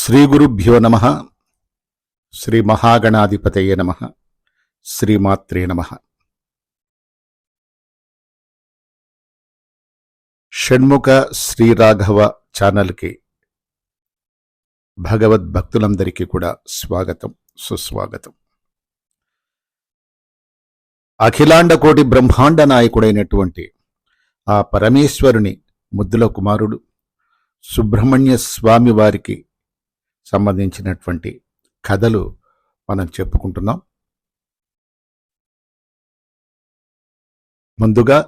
శ్రీ గురుభ్యో నమ శ్రీ మహాగణాధిపతయ నమ శ్రీమాత్రే నమ. షణ్ముఖ శ్రీరాఘవ ఛానల్కి భగవద్భక్తులందరికీ కూడా స్వాగతం సుస్వాగతం. అఖిలాండ కోటి బ్రహ్మాండ నాయకుడైనటువంటి ఆ పరమేశ్వరుని ముద్దుల కుమారుడు సుబ్రహ్మణ్య స్వామి వారికి సంబంధించినటువంటి కథలు మనం చెప్పుకుంటున్నాం. ముందుగా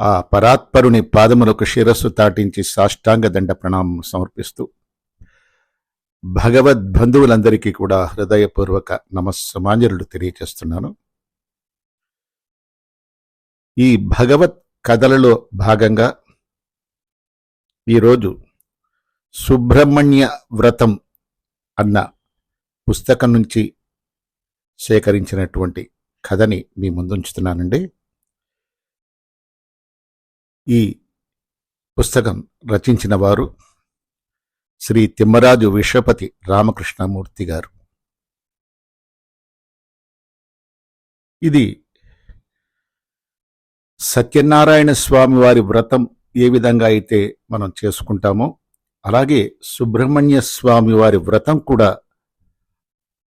ఆ పరాత్పరుని పాదములకు శిరస్సు తాటించి సాష్టాంగ దండ ప్రణామం సమర్పిస్తూ భగవద్బంధువులందరికీ కూడా హృదయపూర్వక నమస్సమాంజలుడు తెలియచేస్తున్నాను ఈ భగవత్ కథలలో భాగంగా ఈరోజు సుబ్రహ్మణ్య వ్రతం అన్న పుస్తకం నుంచి సేకరించినటువంటి కథని మీ ముందుంచుతున్నానండి. ఈ పుస్తకం రచించిన వారు శ్రీ తిమ్మరాజు విశ్వపతి రామకృష్ణమూర్తి గారు. ఇది సత్యనారాయణ స్వామి వారి వ్రతం ఏ విధంగా అయితే మనం చేసుకుంటామో అలాగే సుబ్రహ్మణ్య స్వామి వారి వ్రతం కూడా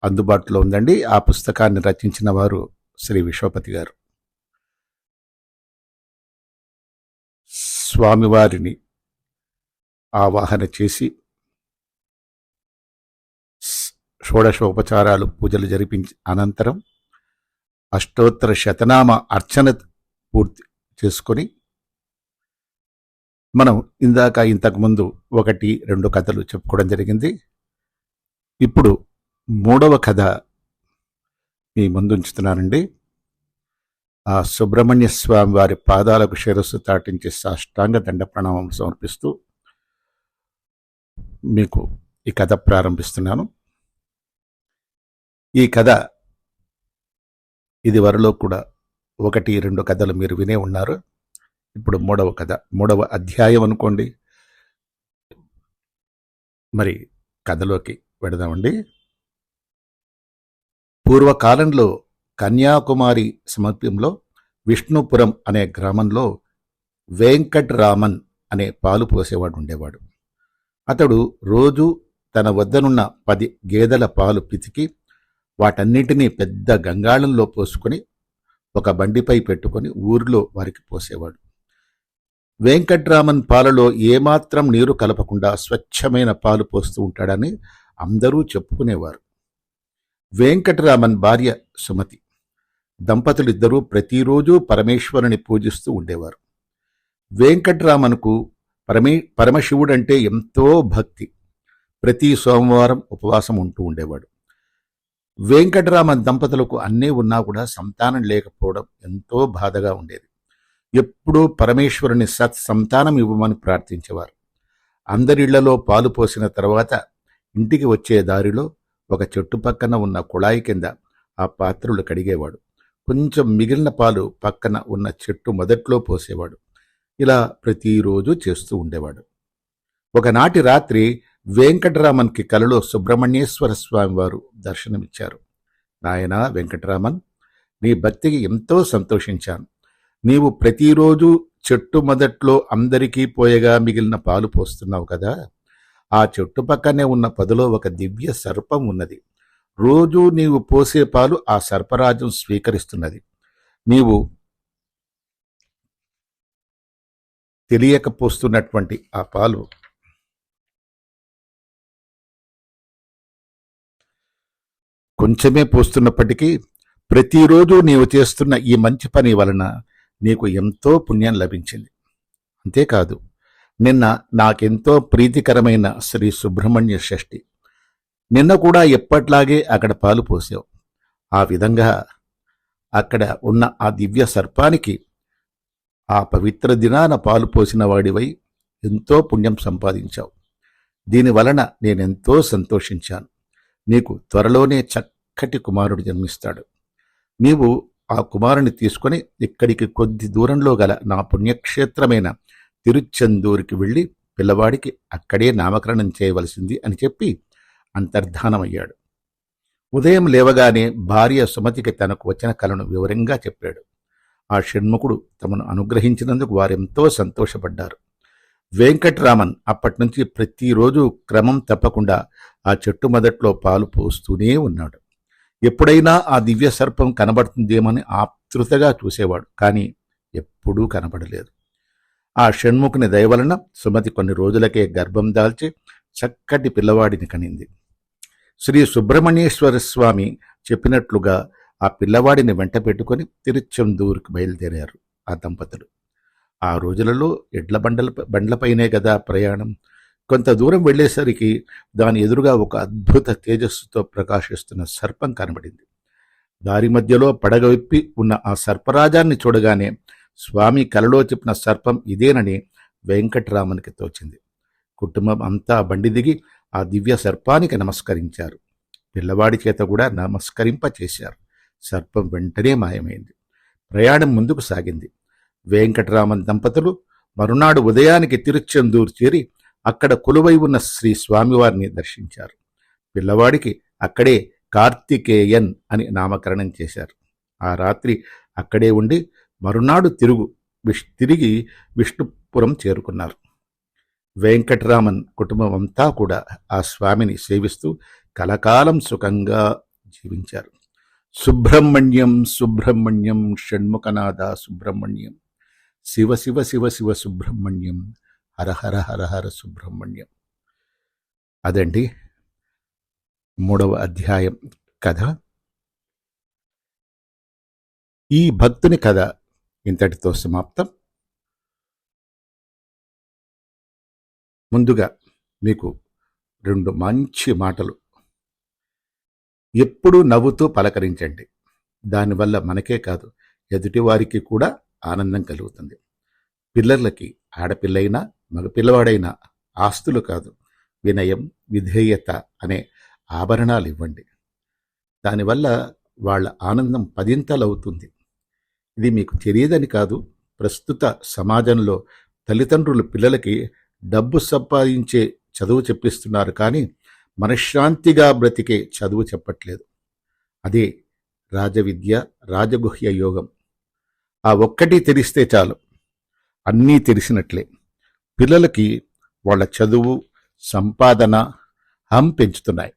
అందుబాటులో ఉందండి. ఆ పుస్తకాన్ని రచించిన వారు శ్రీ విశ్వపతి గారు. స్వామివారిని ఆవాహన చేసి షోడశోపచారాలు పూజలు జరిపించి అనంతరం అష్టోత్తర శతనామ అర్చన పూర్తి చేసుకొని మనం ఇందాక ఇంతకుముందు ఒకటి రెండు కథలు చెప్పుకోవడం జరిగింది. ఇప్పుడు మూడవ కథ మీ ముందుంచుతున్నానండి. ఆ సుబ్రహ్మణ్య స్వామి వారి పాదాలకు శిరస్సు తాటించి సాష్టాంగ దండ ప్రణామం సమర్పిస్తూ మీకు ఈ కథ ప్రారంభిస్తున్నాను. ఈ కథ ఇది వరలో కూడా ఒకటి రెండు కథలు మీరు వినే ఉన్నారు. ఇప్పుడు మూడవ కథ మూడవ అధ్యాయం అనుకోండి. మరి కథలోకి వెడదామండి. పూర్వకాలంలో కన్యాకుమారి సమీపంలో విష్ణుపురం అనే గ్రామంలో వెంకట్రామన్ అనే పాలు పోసేవాడు ఉండేవాడు. అతడు రోజు తన వద్దనున్న పది గేదెల పాలు పితికి వాటన్నిటినీ పెద్ద గంగాళంలో పోసుకొని ఒక బండిపై పెట్టుకొని ఊరిలో వారికి పోసేవాడు. వెంకట్రామన్ పాలలో ఏమాత్రం నీరు కలపకుండా స్వచ్ఛమైన పాలు పోస్తూ ఉంటాడని అందరూ చెప్పుకునేవారు. వెంకటరామన్ భార్య సుమతి. దంపతులిద్దరూ ప్రతిరోజు పరమేశ్వరుని పూజిస్తూ ఉండేవారు. వెంకట్రామన్కు పరమే పరమశివుడంటే ఎంతో భక్తి. ప్రతి సోమవారం ఉపవాసం ఉంటూ ఉండేవాడు. వెంకటరామన్ దంపతులకు అన్నీ ఉన్నా కూడా సంతానం లేకపోవడం ఎంతో బాధగా ఉండేది. ఎప్పుడూ పరమేశ్వరుని సత్ సంతానం ఇవ్వమని ప్రార్థించేవారు. అందరిళ్ళలో పాలు పోసిన తర్వాత ఇంటికి వచ్చే దారిలో ఒక చెట్టు పక్కన ఉన్న కుళాయి కింద ఆ పాత్రలు కడిగేవాడు. కొంచెం మిగిలిన పాలు పక్కన ఉన్న చెట్టు మొదట్లో పోసేవాడు. ఇలా ప్రతిరోజు చేస్తూ ఉండేవాడు. ఒకనాటి రాత్రి వెంకటరామన్కి కలలో సుబ్రహ్మణ్యేశ్వర స్వామి వారు దర్శనమిచ్చారు. నాయన వెంకటరామన్ నీ భక్తికి ఎంతో సంతోషించాను. నీవు ప్రతిరోజు చెట్టు మొదట్లో అందరికీ పోయగా మిగిలిన పాలు పోస్తున్నావు కదా. ఆ చెట్టు పక్కనే ఉన్న పదిలో ఒక దివ్య సర్పం ఉన్నది. రోజూ నీవు పోసే పాలు ఆ సర్పరాజం స్వీకరిస్తున్నది. నీవు తెలియక పోస్తున్నటువంటి ఆ పాలు కొంచెమే పోస్తున్నప్పటికీ ప్రతిరోజు నీవు చేస్తున్న ఈ మంచి పని వలన నీకు ఎంతో పుణ్యం లభించింది. అంతేకాదు నిన్న నాకెంతో ప్రీతికరమైన శ్రీ సుబ్రహ్మణ్య షష్ఠి. నిన్న కూడా ఎప్పట్లాగే అక్కడ పాలు పోసావు. ఆ విధంగా అక్కడ ఉన్న ఆ దివ్య సర్పానికి ఆ పవిత్ర దినాన పాలు పోసిన వాడివై ఎంతో పుణ్యం సంపాదించావు. దీని వలన నేనెంతో సంతోషించాను. నీకు త్వరలోనే చక్కటి కుమారుడు జన్మిస్తాడు. నీవు ఆ కుమారుని తీసుకొని ఇక్కడికి కొద్ది దూరంలో గల నా పుణ్యక్షేత్రమైన తిరుచెందూరికి వెళ్ళి పిల్లవాడికి అక్కడే నామకరణం చేయవలసింది అని చెప్పి అంతర్ధానమయ్యాడు. ఉదయం లేవగానే భార్య సుమతికి తనకు వచ్చిన కలను వివరంగా చెప్పాడు. ఆ షణ్ముఖుడు తమను అనుగ్రహించినందుకు వారెంతో సంతోషపడ్డారు. వెంకట్రామన్ అప్పటినుంచి ప్రతిరోజు క్రమం తప్పకుండా ఆ చెట్టు మొదట్లో పాలు పోస్తూనే ఉన్నాడు. ఎప్పుడైనా ఆ దివ్య సర్పం కనబడుతుందేమని ఆతృతగా చూసేవాడు కానీ ఎప్పుడూ కనబడలేదు. ఆ షణ్ముఖుని దయవలన సుమతి కొన్ని రోజులకే గర్భం దాల్చి చక్కటి పిల్లవాడిని కనింది. శ్రీ సుబ్రహ్మణ్యేశ్వర స్వామి చెప్పినట్లుగా ఆ పిల్లవాడిని వెంట పెట్టుకుని తిరుచెందూరుకు బయలుదేరారు ఆ దంపతులు. ఆ రోజులలో ఎడ్ల బండల బండ్లపైనే కదా ప్రయాణం. కొంత దూరం వెళ్ళేసరికి దాని ఎదురుగా ఒక అద్భుత తేజస్సుతో ప్రకాశిస్తున్న సర్పం కనబడింది. దారి మధ్యలో పడగ విప్పి ఉన్న ఆ సర్పరాజాన్ని చూడగానే స్వామి కలలో చెప్పిన సర్పం ఇదేనని వెంకటరామన్కి తోచింది. కుటుంబం అంతా బండి దిగి ఆ దివ్య సర్పానికి నమస్కరించారు. పిల్లవాడి చేత కూడా నమస్కరింప చేశారు సర్పం వెంటనే మాయమైంది. ప్రయాణం ముందుకు సాగింది. వెంకటరామన్ దంపతులు మరునాడు ఉదయానికి తిరుచెందూరు చేరి అక్కడ కొలువై ఉన్న శ్రీ స్వామివారిని దర్శించారు. పిల్లవాడికి అక్కడే కార్తికేయన్ అని నామకరణం చేశారు. ఆ రాత్రి అక్కడే ఉండి మరునాడు తిరుగు విష్ తిరిగి విష్ణుపురం చేరుకున్నారు. వెంకటరామన్ కుటుంబం అంతా కూడా ఆ స్వామిని సేవిస్తూ కలకాలం సుఖంగా జీవించారు. సుబ్రహ్మణ్యం సుబ్రహ్మణ్యం షణ్ముఖనాథ సుబ్రహ్మణ్యం శివ శివ శివ శివ సుబ్రహ్మణ్యం హరహర హరహర సుబ్రహ్మణ్యం. అదండి మూడవ అధ్యాయం కథ. ఈ భక్తుని కథ ఇంతటితో సమాప్తం. ముందుగా మీకు రెండు మంచి మాటలు. ఎప్పుడూ నవ్వుతూ పలకరించండి. దానివల్ల మనకే కాదు ఎదుటివారికి కూడా ఆనందం కలుగుతుంది. పిల్లర్లకి ఆడపిల్లైనా మగపిల్లవాడైనా ఆస్తులు కాదు వినయం విధేయత అనే ఆభరణాలు ఇవ్వండి దానివల్ల వాళ్ళ ఆనందం పదింతలవుతుంది. ఇది మీకు తెలియదని కాదు ప్రస్తుత సమాజంలో తల్లిదండ్రులు పిల్లలకి డబ్బు సంపాదించే చదువు చెప్పిస్తున్నారు కానీ మనశ్శాంతిగా బ్రతికే చదువు చెప్పట్లేదు. అదే రాజవిద్య రాజగుహ్య యోగం. ఆ ఒక్కటి తెలిస్తే చాలు. అన్నీ తెలిసినట్లే. పిల్లలకి వాళ్ళ చదువు సంపాదన హం పెంచుతున్నాయి.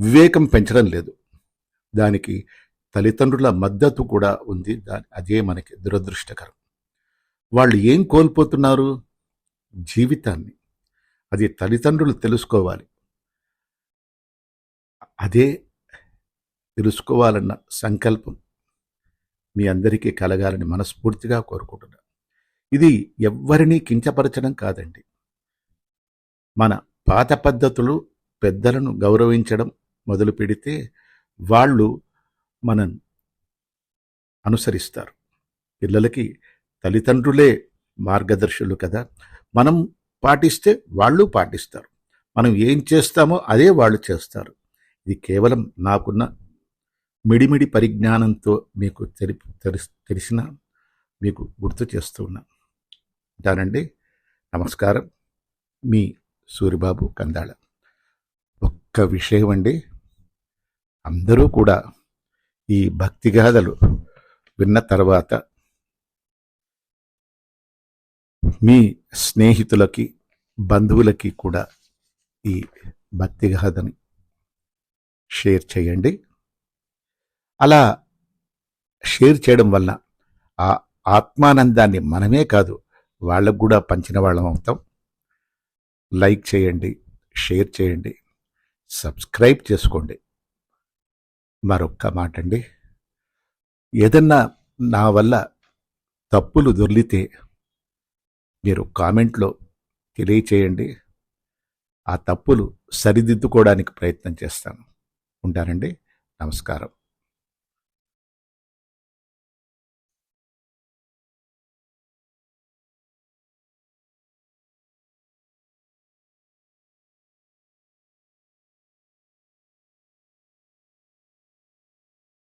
వివేకం పెంచడం లేదు. దానికి తల్లిదండ్రుల మద్దతు కూడా ఉంది. దాని అదే మనకి దురదృష్టకరం. వాళ్ళు ఏం కోల్పోతున్నారు? జీవితాన్ని. అది తల్లిదండ్రులు తెలుసుకోవాలి. అదే తెలుసుకోవాలన్న సంకల్పం. మీ అందరికీ కలగాలని మనస్ఫూర్తిగా కోరుకుంటున్నాను ఇది ఎవ్వరినీ కించపరచడం కాదండి. మన పాత పద్ధతులు పెద్దలను గౌరవించడం మొదలు పెడితే వాళ్ళు మనం అనుసరిస్తారు. పిల్లలకి తల్లిదండ్రులే మార్గదర్శులు కదా. మనం పాటిస్తే వాళ్ళు పాటిస్తారు. మనం ఏం చేస్తామో అదే వాళ్ళు చేస్తారు. ఇది కేవలం నాకున్న మిడిమిడి పరిజ్ఞానంతో మీకు తెలి తెలిసిన మీకు గుర్తు చేస్తూ ఉన్నా. ఉంటానండి నమస్కారం. మీ సూరిబాబు కందాళ ఒక్క విషయం అండి అందరూ కూడా ఈ భక్తిగాథలు విన్న తర్వాత మీ స్నేహితులకి బంధువులకి కూడా ఈ భక్తిగాథని షేర్ చేయండి. అలా షేర్ చేయడం వల్ల ఆ ఆత్మానందాన్ని మనమే కాదు వాళ్ళకు కూడా పంచిన వాళ్ళం అవుతాం. లైక్ చేయండి షేర్ చేయండి సబ్స్క్రైబ్ చేసుకోండి. మరొక్క మాట అండి. ఏదన్నా నా వల్ల తప్పులు దొర్లితే మీరు కామెంట్లో తెలియచేయండి. ఆ తప్పులు సరిదిద్దుకోవడానికి ప్రయత్నం చేస్తాను. ఉంటానండి నమస్కారం.